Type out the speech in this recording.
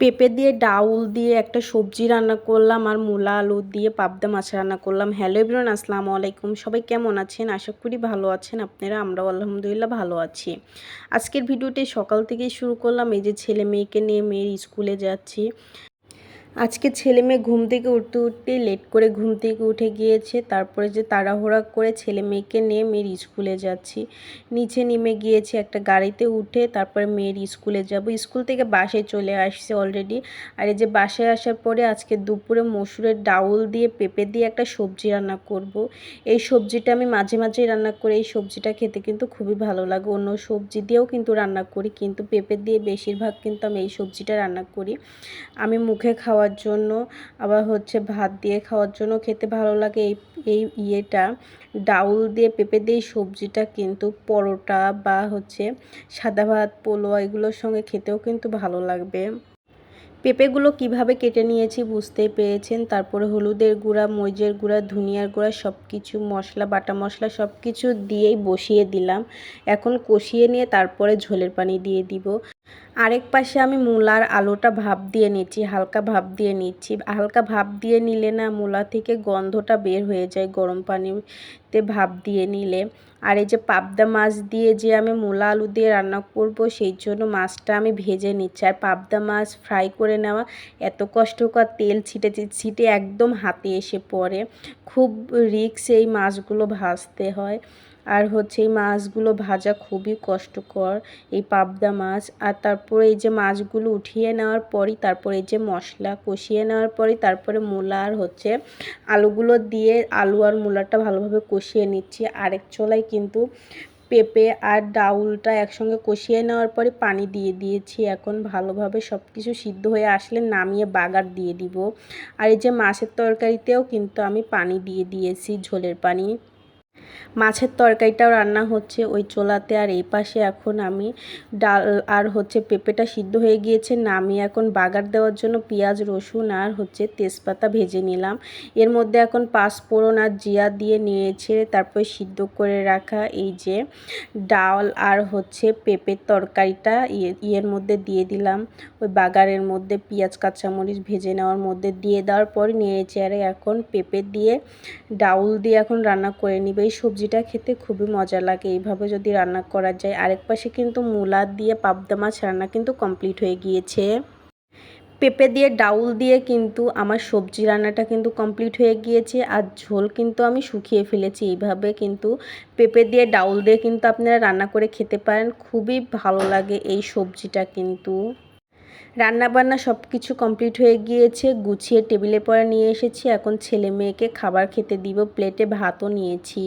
পেঁপে দিয়ে ডাউল দিয়ে একটা সবজি রান্না করলাম আর মূলা, আলু দিয়ে পাবদা মাছ রান্না করলাম। হ্যালো এভরিওয়ান আসসালামু আলাইকুম। সবাই কেমন আছেন? আশা করি ভালো আছেন। আপনারা, আমরাও আলহামদুলিল্লাহ ভালো আছি। আজকের ভিডিওটি সকাল থেকেই শুরু করলাম। এই যে ছেলে মেয়েকে নিয়ে মেয়ের স্কুলে যাচ্ছি। আজকে ছেলে মেয়ে ঘুম থেকে উঠতে উঠতে লেট করে ঘুম থেকে উঠে গিয়েছে। তারপরে যে তাড়াহুড়া করে ছেলে মেয়েকে নিয়ে মেয়ের স্কুলে যাচ্ছি। নিচে নেমে গিয়েছে একটা গাড়িতে উঠে, তারপরে মেয়ের স্কুলে যাব। স্কুল থেকে বাসে চলে আসছে অলরেডি আর এই যে বাসে আসার পরে আজকে দুপুরে মসুরের ডাউল দিয়ে পেঁপে দিয়ে একটা সবজি রান্না করব। এই সবজিটা আমি মাঝে মাঝেই রান্না করি। এই সবজিটা খেতে কিন্তু খুবই ভালো লাগে। অন্য সবজি দিয়েও কিন্তু রান্না করি। কিন্তু পেঁপে দিয়ে বেশিরভাগ কিন্তু আমি এই সবজিটা রান্না করি। আমি মুখে খাওয়া খাওয়ার জন্য, আবার হচ্ছে ভাত দিয়ে খাওয়ার জন্য খেতে ভালো লাগে। এই এই ইয়েটা, ডাউল দিয়ে পেঁপে দিয়ে সবজিটা কিন্তু পরোটা বা হচ্ছে সাদা ভাত, পোলোয়া এগুলোর সঙ্গে খেতেও কিন্তু ভালো লাগবে। পেঁপেগুলো কীভাবে কেটে নিয়েছি বুঝতেই পেরেছেন? তারপরে হলুদের গুঁড়া, মরিচের গুঁড়া, ধনিয়ার গুঁড়া সব কিছু মশলা, বাটা মশলা সব কিছু দিয়েই বসিয়ে দিলাম। এখন কষিয়ে নিয়ে তারপরে ঝোলের পানি দিয়ে দিব। আরেক পাশে আমি মূলার আলুটা ভাপ দিয়ে নিচ্ছি, হালকা ভাপ দিয়ে নিচ্ছি। হালকা ভাপ দিয়ে নিলে না মূলা থেকে গন্ধটা বের হয়ে যায় গরম পানিতে ভাপ দিয়ে নিলে। আর এই যে পাবদা মাছ দিয়ে যে আমি মূলা আলু দিয়ে রান্না করব, সেই জন্য মাছটা আমি ভেজে নিচ্ছি। আর পাবদা মাছ ফ্রাই করে নেওয়া এত কষ্টকর তেল ছিটে ছিটে একদম হাতে এসে পড়ে। খুব রিক্স এই মাছগুলো ভাজতে হয়। আর হচ্ছে এই মাছগুলো ভাজা খুবই কষ্টকর, এই পাবদা মাছ। আর তারপরে এই যে মাছগুলো উঠিয়ে নেওয়ার পরই, তারপরে এই যে মশলা কষিয়ে নেওয়ার পরই, তারপরে মূলা আর হচ্ছে আলুগুলো দিয়ে আলু আর মূলাটা ভালোভাবে কষিয়ে নিচ্ছি। আরেক চোলাই কিন্তু পেঁপে আর ডাউলটা একসঙ্গে কষিয়ে নেওয়ার পরে পানি দিয়ে দিয়েছি। এখন ভালোভাবে সব কিছু সিদ্ধ হয়ে আসলে নামিয়ে বাগার দিয়ে দিব। আর এই যে মাছের তরকারিতেও কিন্তু আমি পানি দিয়ে দিয়েছি ঝোলের পানি। মাছের তরকারিটাও রান্না হচ্ছে, ওই চোলাতে আর এই পাশে এখন আমি ডাল আর হচ্ছে পেঁপেটা সিদ্ধ হয়ে গিয়েছে নামিয়ে এখন বাগার দেওয়ার জন্য পেঁয়াজ, রসুন আর হচ্ছে তেজপাতা ভেজে নিলাম। এর মধ্যে এখন পাঁচফোড়ন আর জিয়া দিয়ে নিয়েছে, তারপর সিদ্ধ করে রাখা এই যে ডাল আর হচ্ছে পেঁপের তরকারিটা ইয়ে ইয়ের মধ্যে দিয়ে দিলাম। ওই বাগারের মধ্যে পেঁয়াজ, কাঁচামরিচ ভেজে নেওয়ার মধ্যে দিয়ে দেওয়ার পর নিয়েছে চেয়ারে এখন পেঁপে দিয়ে ডাউল দিয়ে এখন রান্না করে নিবে এই সবজিটা খেতে খুবই মজা লাগে। এইভাবে যদি রান্না করা যায়, আরেক পাশে কিন্তু মূলা দিয়ে পাবদা মাছ রান্না কিন্তু কমপ্লিট হয়ে গিয়েছে। পেঁপে দিয়ে ডাউল দিয়ে কিন্তু আমার সবজি রান্নাটা কিন্তু কমপ্লিট হয়ে গিয়েছে আর ঝোল কিন্তু আমি শুকিয়ে ফেলেছি। এইভাবে কিন্তু পেঁপে দিয়ে ডাউল দিয়ে কিন্তু আপনারা রান্না করে খেতে পারেন। খুবই ভালো লাগে এই সবজিটা কিন্তু। রান্নাবান্না সব কিছু কমপ্লিট হয়ে গিয়েছে, গুছিয়ে টেবিলে পরে নিয়ে এসেছি। এখন ছেলে মেয়েকে খাবার খেতে দিব, প্লেটে ভাতও নিয়েছি।